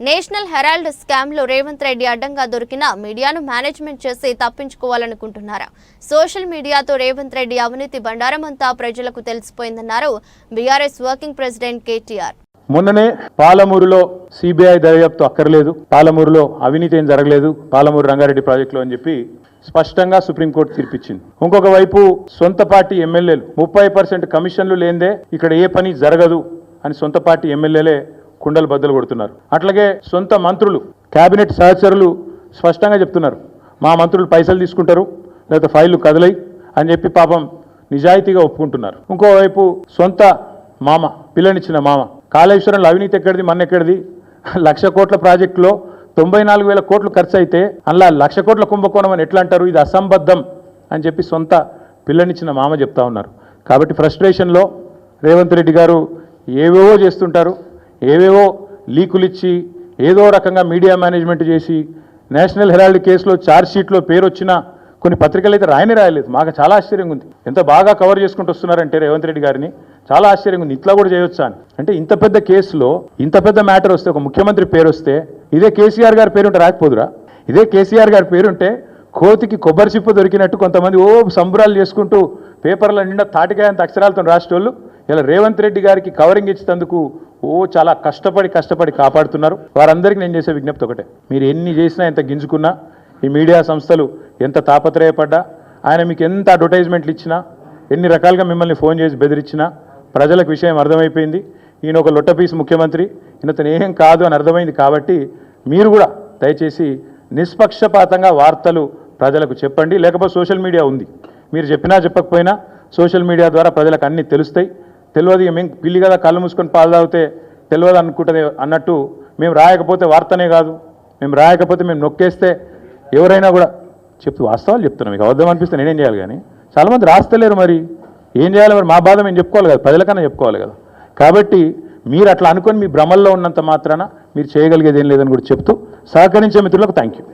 National Herald స్కామ్లో రేవంత్ రెడ్డి అడ్డంగా దొరికిన మీడియాను మేనేజ్మెంట్ చేసి తప్పించుకోవాలనుకుంటున్నారా? సోషల్ మీడియాతో రేవంత్ రెడ్డి అవినీతి బండారమంతా ప్రజలకు తెలిసిపోయిందన్నారు బీఆర్ఎస్ వర్కింగ్ ప్రెసిడెంట్ కేటీఆర్. మొన్ననే పాలమూరులో సిబిఐ దర్యాప్తు అక్కర్లేదు పాలమూరులో అవినీతి ఏం జరగలేదు పాలమూరు రంగారెడ్డి ప్రాజెక్టులో అని చెప్పి స్పష్టంగా సుప్రీంకోర్టు తీర్పిచ్చింది. ఇంకొక వైపు సొంత పార్టీ ఎమ్మెల్యేలు ముప్పై పర్సెంట్ కమిషన్లు లేదే ఇక్కడ ఏ పని జరగదు అని సొంత పార్టీ ఎమ్మెల్యేలే కుండలు బద్దలు కొడుతున్నారు. అట్లాగే సొంత మంత్రులు కేబినెట్ సహచరులు స్పష్టంగా చెప్తున్నారు. మా మంత్రులు పైసలు తీసుకుంటారు లేకపోతే ఫైళ్ళు కదలై అని చెప్పి పాపం నిజాయితీగా ఒప్పుకుంటున్నారు. ఇంకోవైపు సొంత మామ పిల్లనిచ్చిన మామ కాళేశ్వరంలో అవినీతి ఎక్కడిది మన ఎక్కడిది? లక్ష కోట్ల ప్రాజెక్టులో తొంభై నాలుగు వేల కోట్లు ఖర్చు అయితే అందులో లక్ష కోట్ల కుంభకోణం అని ఎట్లా అంటారు? ఇది అసంబద్ధం అని చెప్పి సొంత పిల్లనిచ్చిన మామ చెప్తా ఉన్నారు. కాబట్టి ఫ్రస్ట్రేషన్లో రేవంత్ రెడ్డి గారు ఏవేవో చేస్తుంటారు. ఏవేవో లీకులు ఇచ్చి ఏదో రకంగా మీడియా మేనేజ్మెంట్ చేసి నేషనల్ హెరాల్డ్ కేసులో ఛార్జ్ షీట్లో పేరు వచ్చిన కొన్ని పత్రికలు అయితే రాయని రాయలేదు. మాకు చాలా ఆశ్చర్యంగా ఉంది. ఎంత బాగా కవర్ చేసుకుంటూ వస్తున్నారంటే రేవంత్ రెడ్డి గారిని. చాలా ఆశ్చర్యంగా ఉంది. ఇట్లా కూడా చేయొచ్చా అని. అంటే ఇంత పెద్ద కేసులో ఇంత పెద్ద మ్యాటర్ వస్తే ఒక ముఖ్యమంత్రి పేరు వస్తే ఇదే కేసీఆర్ గారి పేరుంటే రాకపోదురా? ఇదే కేసీఆర్ గారి పేరుంటే కోతికి కొబ్బరి చిప్ప దొరికినట్టు కొంతమంది ఓ సంబరాలు చేసుకుంటూ పేపర్ల నిండా తాటికాయంత అక్షరాలతో రాసేటోళ్ళు. ఇలా రేవంత్ రెడ్డి గారికి కవరింగ్ ఇచ్చినందుకు ఓ చాలా కష్టపడి కష్టపడి కాపాడుతున్నారు. వారందరికీ నేను చేసే విజ్ఞప్తి ఒకటే. మీరు ఎన్ని చేసినా ఎంత గింజుకున్నా ఈ మీడియా సంస్థలు ఎంత తాపత్రయపడ్డా ఆయన మీకు ఎంత అడ్వర్టైజ్మెంట్లు ఇచ్చినా ఎన్ని రకాలుగా మిమ్మల్ని ఫోన్ చేసి బెదిరించినా ప్రజలకు విషయం అర్థమైపోయింది. ఈయన ఒక లొట్టపీస్ ముఖ్యమంత్రి. ఈయనతను ఏం కాదు అని అర్థమైంది కాబట్టి మీరు కూడా దయచేసి నిష్పక్షపాతంగా వార్తలు ప్రజలకు చెప్పండి. లేకపోతే సోషల్ మీడియా ఉంది. మీరు చెప్పినా చెప్పకపోయినా సోషల్ మీడియా ద్వారా ప్రజలకు అన్నీ తెలుస్తాయి. తెలియదు ఇక మేము పిల్లి కదా కళ్ళు మూసుకొని పాలు తాగితే తెలియదు అనుకుంటుంది అన్నట్టు మేము రాయకపోతే వార్తనే కాదు. మేము రాయకపోతే మేము నొక్కేస్తే ఎవరైనా కూడా చెప్తూ వాస్తవాలు చెప్తున్నాం మీకు అబద్ధం అనిపిస్తే నేనేం చేయాలి కానీ? చాలామంది రాస్తలేరు మరి. ఏం చేయాలి మరి? మా బాధ మేము చెప్పుకోవాలి కదా ప్రజలకన్నా చెప్పుకోవాలి కదా. కాబట్టి మీరు అట్లా అనుకొని మీ భ్రమల్లో ఉన్నంత మాత్రాన మీరు చేయగలిగేది ఏం లేదని కూడా చెప్తూ సహకరించే మిత్రులకు థ్యాంక్ యూ